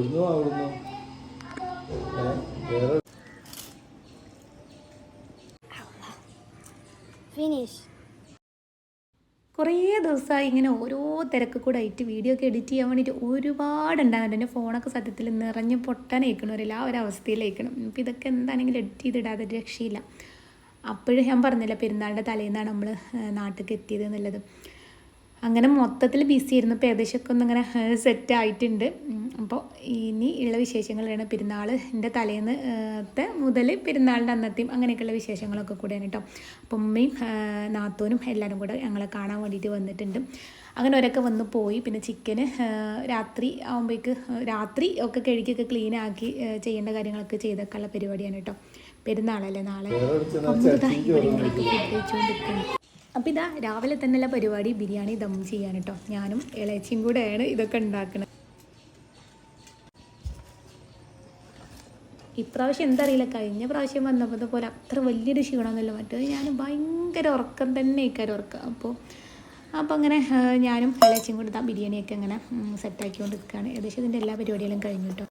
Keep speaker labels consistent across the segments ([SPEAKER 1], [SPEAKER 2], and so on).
[SPEAKER 1] ഇവിടുന്നു അവിടുന്നു? വേറെ
[SPEAKER 2] Finish.
[SPEAKER 3] കുറേ ദിവസമായി ഇങ്ങനെ ഓരോ തിരക്ക് കൂടെ ആയിട്ട് വീഡിയോ ഒക്കെ എഡിറ്റ് ചെയ്യാൻ വേണ്ടിയിട്ട് ഒരുപാട് ഉണ്ടാകുന്നുണ്ട്. എന്റെ ഫോണൊക്കെ സത്യത്തിൽ നിറഞ്ഞ് പൊട്ടാനേക്കണം ഒരു ആ ഒരു അവസ്ഥയിലേക്കണം ഇപ്പം ഇതൊക്കെ എന്താണെങ്കിലും എഡിറ്റ് ചെയ്തിടാതെ രക്ഷയില്ല. അപ്പോഴും ഞാൻ പറഞ്ഞില്ല പെരുന്നാളിന്റെ തലേന്നാണ് നമ്മൾ നാട്ടിലേക്ക് എത്തിയത് എന്നുള്ളത്. അങ്ങനെ മൊത്തത്തിൽ ബിസി ആയിരുന്നു ഇപ്പോൾ ഏകദേശമൊക്കെ ഒന്ന് ഇങ്ങനെ സെറ്റ് ആയിട്ടുണ്ട്. അപ്പോൾ ഇനി ഉള്ള വിശേഷങ്ങളാണ് പെരുന്നാളിന്റെ തലേന്ന് മുതൽ പെരുന്നാളിന്റെ അന്നത്തെയും അങ്ങനെയൊക്കെയുള്ള വിശേഷങ്ങളൊക്കെ കൂടെയാണ് കേട്ടോ അപ്പം ഉമ്മയും നാത്തൂനും എല്ലാവരും കൂടെ ഞങ്ങളെ കാണാൻ വേണ്ടിയിട്ട് വന്നിട്ടുണ്ട്. അങ്ങനെ ഒരൊക്കെ വന്ന് പോയി. പിന്നെ ചിക്കന് രാത്രി ആകുമ്പോഴേക്ക് രാത്രി ഒക്കെ കഴുകിയൊക്കെ ക്ലീൻ ആക്കി ചെയ്യേണ്ട കാര്യങ്ങളൊക്കെ ചെയ്തൊക്കെയുള്ള പരിപാടിയാണ് കേട്ടോ പെരുന്നാളല്ലേ നാളെ? അപ്പം ഇതാ ഫുഡ് അപ്പോൾ ഇതാ രാവിലെ തന്നെയുള്ള പരിപാടി ബിരിയാണി ദം ചെയ്യാൻ കേട്ടോ ഞാനും ഇളയച്ചിയും കൂടെയാണ് ഇതൊക്കെ ഉണ്ടാക്കുന്നത്. ഇപ്രാവശ്യം എന്താ അറിയില്ല കഴിഞ്ഞ പ്രാവശ്യം വന്നപ്പോൾ പോലെ അത്ര വലിയൊരു ക്ഷീണമൊന്നുമില്ല. മറ്റേ ഞാൻ ഭയങ്കര ഉറക്കം തന്നെ ഇക്കാരം ഉറക്കം. അപ്പോൾ അപ്പോൾ അങ്ങനെ ഞാനും ഇളയച്ചിയും കൂടെ ഇതാ ബിരിയാണിയൊക്കെ അങ്ങനെ സെറ്റാക്കിക്കൊണ്ട് നിൽക്കുകയാണ് ഏകദേശം ഇതിന്റെ എല്ലാ പരിപാടികളും കഴിഞ്ഞു കേട്ടോ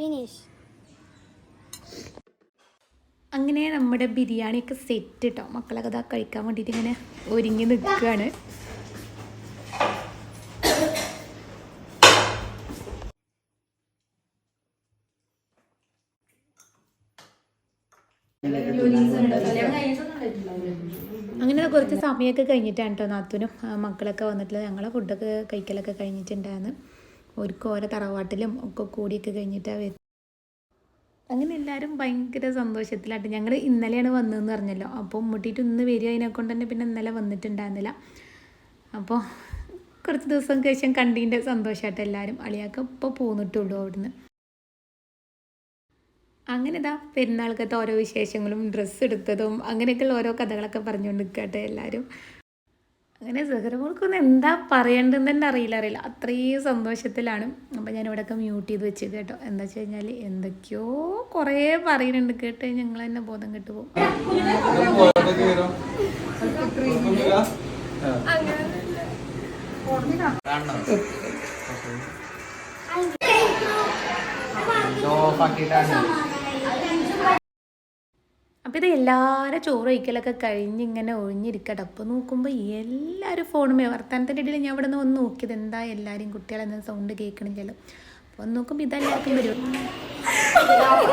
[SPEAKER 2] Finish.
[SPEAKER 3] അങ്ങനെ നമ്മുടെ ബിരിയാണിയൊക്കെ സെറ്റ് കേട്ടോ മക്കളൊക്കെ ഇതാ കഴിക്കാൻ വേണ്ടിയിട്ട് ഇങ്ങനെ ഒരുങ്ങി നിൽക്കുകയാണ് അങ്ങനെ കുറച്ച് സമയമൊക്കെ കഴിഞ്ഞിട്ടാണ് കേട്ടോ നാത്തൂനും മക്കളൊക്കെ വന്നിട്ടുള്ളത്. ഞങ്ങളെ ഫുഡൊക്കെ കഴിക്കലൊക്കെ കഴിഞ്ഞിട്ടുണ്ടായിരുന്നു. ഒരുക്കും ഓരോ തറവാട്ടിലും ഒക്കെ കൂടിയൊക്കെ കഴിഞ്ഞിട്ടാണ് വരുന്നത് അങ്ങനെ എല്ലാവരും ഭയങ്കര സന്തോഷത്തിലായിട്ട് ഞങ്ങൾ ഇന്നലെയാണ് വന്നതെന്ന് പറഞ്ഞല്ലോ. അപ്പോൾ മുട്ടിയിട്ട് ഇന്ന് വരിക അതിനെ കൊണ്ട് തന്നെ പിന്നെ ഇന്നലെ വന്നിട്ടുണ്ടായിരുന്നില്ല. അപ്പോൾ കുറച്ച് ദിവസം ശേഷം കണ്ടീന്റെ സന്തോഷമായിട്ട് എല്ലാവരും അളിയാക്ക ഇപ്പോൾ പോന്നിട്ടുള്ളൂ അവിടുന്ന്. അങ്ങനെ ഇതാ പെരുന്നാൾക്കത്തെ ഓരോ വിശേഷങ്ങളും ഡ്രസ്സ് എടുത്തതും അങ്ങനെയൊക്കെയുള്ള ഓരോ കഥകളൊക്കെ പറഞ്ഞുകൊണ്ട് നിൽക്കട്ടെ എല്ലാവരും അങ്ങനെ സഹറമോൾക്കൊന്നും എന്താ പറയേണ്ടതെന്ന് തന്നെ അറിയില്ല അറിയില്ല. അത്രയും സന്തോഷത്തിലാണ്. അപ്പം ഞാൻ ഇവിടെയൊക്കെ മ്യൂട്ട് ചെയ്ത് വെച്ച് കേട്ടോ. എന്താ വെച്ച് കഴിഞ്ഞാൽ എന്തൊക്കെയോ കുറേ പറയുന്നുണ്ട്. കേട്ട് ഞങ്ങൾ തന്നെ ബോധം കെട്ടു പോകും. അപ്പോൾ ഇത് എല്ലാവരും ചോറ് കഴിക്കലൊക്കെ കഴിഞ്ഞ് ഇങ്ങനെ ഒഴിഞ്ഞിരിക്കട്ടെ. അപ്പോൾ നോക്കുമ്പോൾ എല്ലാവരും ഫോണുമേ വർത്താനത്തിന്റെ ഇടയിൽ ഞാൻ ഇവിടെ നിന്ന് ഒന്ന് നോക്കിയത് എന്താ എല്ലാവരും കുട്ടികളെന്ന സൗണ്ട് കേൾക്കണില്ലല്ലോ അപ്പോൾ ഒന്ന് നോക്കുമ്പോൾ ഇതെല്ലാവർക്കും വരും
[SPEAKER 1] അത് ഓരോ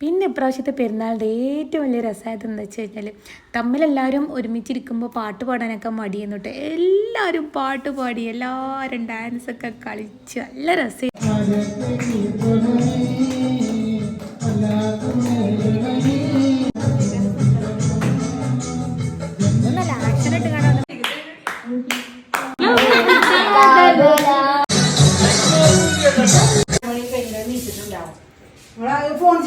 [SPEAKER 3] പിന്നെ ഇപ്രാവശ്യത്തെ പെരുന്നാളിന്റെ ഏറ്റവും വലിയ രസമായത് എന്താ വെച്ച് കഴിഞ്ഞാൽ തമ്മിലെല്ലാവരും ഒരുമിച്ചിരിക്കുമ്പോൾ പാട്ട് പാടാനൊക്കെ മടിയെന്നിട്ട് എല്ലാവരും പാട്ട് പാടി എല്ലാവരും ഡാൻസൊക്കെ കളിച്ച് നല്ല രസം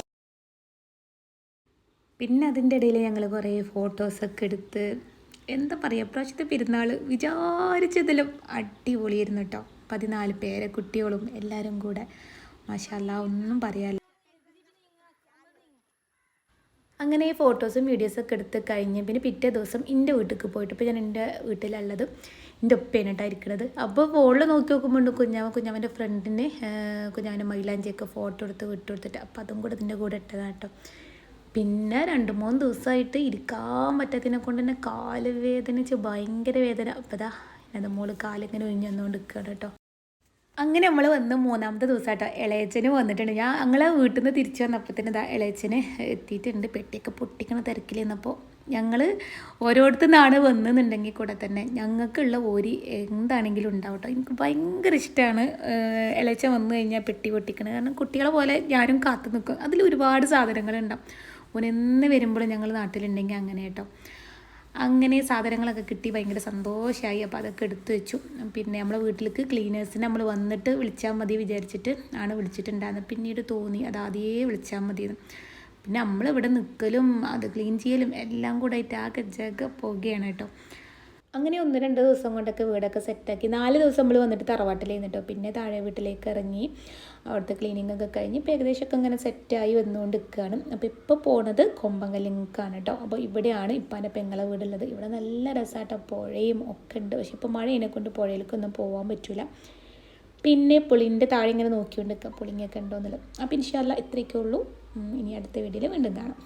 [SPEAKER 3] പിന്നെ അതിന്റെ ഇടയിൽ ഞങ്ങൾ കുറേ ഫോട്ടോസൊക്കെ എടുത്ത് എന്താ പറയുക പ്രാവശ്യത്തെ പെരുന്നാൾ വിചാരിച്ചതിലും അടിപൊളിയായിരുന്നു കേട്ടോ പതിനാല് പേരെ കുട്ടികളും എല്ലാവരും കൂടെ. മാഷല്ല ഒന്നും പറയാല്ല അങ്ങനെ ഈ ഫോട്ടോസും വീഡിയോസൊക്കെ എടുത്ത് കഴിഞ്ഞ് പിന്നെ പിറ്റേ ദിവസം എന്റെ വീട്ടിലേക്ക് പോയിട്ട് ഇപ്പോൾ ഞാൻ എന്റെ വീട്ടിലുള്ളത് എന്റെ ഇരിക്കുന്നത് അപ്പോൾ ഫോണിൽ നോക്കി നോക്കുമ്പോൾ കുഞ്ഞാമ കുഞ്ഞാമന്റെ ഫ്രണ്ടിന് കുഞ്ഞാമന്റെ മൈലാഞ്ചിയൊക്കെ ഫോട്ടോ എടുത്ത് വിട്ടു കൊടുത്തിട്ട് അപ്പോൾ അതും കൂടെ ഇതിന്റെ കൂടെ ഇട്ടതാണ് കേട്ടോ പിന്നെ രണ്ട് മൂന്ന് ദിവസമായിട്ട് ഇരിക്കാൻ പറ്റാത്തതിനെ കൊണ്ട് തന്നെ കാൽ വേദനിച്ച് ഭയങ്കര വേദന. അപ്പോൾ ഇതാ എന്റെ മോൾ കാലിങ്ങനെ ഒഴിഞ്ഞു വന്നുകൊണ്ട് നിൽക്കുകയാണ് കേട്ടോ അങ്ങനെ നമ്മൾ വന്ന് മൂന്നാമത്തെ ദിവസമായിട്ടോ ഇളയച്ചന് വന്നിട്ടുണ്ട്. ഞാൻ ഞങ്ങളെ വീട്ടിൽ നിന്ന് തിരിച്ചു വന്നപ്പോഴത്തേന് ഇതാ ഇളയച്ചന് എത്തിയിട്ടുണ്ട്. പെട്ടിയൊക്കെ പൊട്ടിക്കണ തിരക്കിൽ നിന്നപ്പോൾ ഞങ്ങൾ ഓരോരുത്തു നിന്നാണ് വന്നെന്നുണ്ടെങ്കിൽ കൂടെ തന്നെ ഞങ്ങൾക്കുള്ള ഓരി എന്താണെങ്കിലും ഉണ്ടാവും എനിക്ക് ഭയങ്കര ഇഷ്ടമാണ് ഇളയച്ച വന്നു കഴിഞ്ഞാൽ പെട്ടി പൊട്ടിക്കണത്. കാരണം കുട്ടികളെ പോലെ ഞാനും കാത്തു നിൽക്കും അതിൽ ഒരുപാട് സാധനങ്ങളുണ്ടാവും. ഓനെന്ന് വരുമ്പോഴും ഞങ്ങൾ നാട്ടിലുണ്ടെങ്കിൽ അങ്ങനെ കേട്ടോ അങ്ങനെ സാധനങ്ങളൊക്കെ കിട്ടി ഭയങ്കര സന്തോഷമായി അപ്പോൾ അതൊക്കെ എടുത്തു വെച്ചു. പിന്നെ നമ്മളെ വീട്ടിലേക്ക് ക്ലീനേഴ്സിനെ നമ്മൾ വന്നിട്ട് വിളിച്ചാൽ മതി വിചാരിച്ചിട്ട് ആണ് വിളിച്ചിട്ടുണ്ടായിരുന്നത്. പിന്നീട് തോന്നി അത് ആദ്യമേ വിളിച്ചാൽ മതിയെന്ന്. പിന്നെ നമ്മളിവിടെ നിൽക്കലും അത് ക്ലീൻ ചെയ്യലും എല്ലാം കൂടെ ആയിട്ട് ആകെ ജഗ പോകുകയാണ് കേട്ടോ. അങ്ങനെ ഒന്ന് രണ്ട് ദിവസം കൊണ്ടൊക്കെ വീടൊക്കെ സെറ്റാക്കി. നാല് ദിവസം നമ്മൾ വന്നിട്ട് തറവാട്ടിലായിരുന്നു കേട്ടോ പിന്നെ താഴെ വീട്ടിലേക്ക് ഇറങ്ങി അവിടുത്തെ ക്ലീനിങ് ഒക്കെ കഴിഞ്ഞ് ഇപ്പോൾ ഏകദേശമൊക്കെ ഇങ്ങനെ സെറ്റായി വന്നുകൊണ്ട് നിൽക്കുകയാണ് അപ്പോൾ ഇപ്പോൾ പോണത് കൊമ്പങ്കലിങ്ങാണ് കേട്ടോ അപ്പോൾ ഇവിടെയാണ് ഇപ്പാന്റെ പെങ്ങളെ വീടുള്ളത്. ഇവിടെ നല്ല രസമാട്ടോ പുഴയും ഒക്കെ ഉണ്ട്. പക്ഷേ ഇപ്പോൾ മഴയെ കൊണ്ട് പുഴയിലേക്കൊന്നും പോകാൻ പറ്റില്ല പിന്നെ പുളിന്റെ താഴെ ഇങ്ങനെ നോക്കിക്കൊണ്ട് നിൽക്കുക പുളിങ്ങൊക്കെ ഉണ്ടോ എന്നുള്ളത് അപ്പോൾ ഇൻഷാല്ല ഇത്രയൊക്കെ ഉള്ളൂ. ഇനി അടുത്ത വീഡിയോയിൽ വീണ്ടും കാണാം.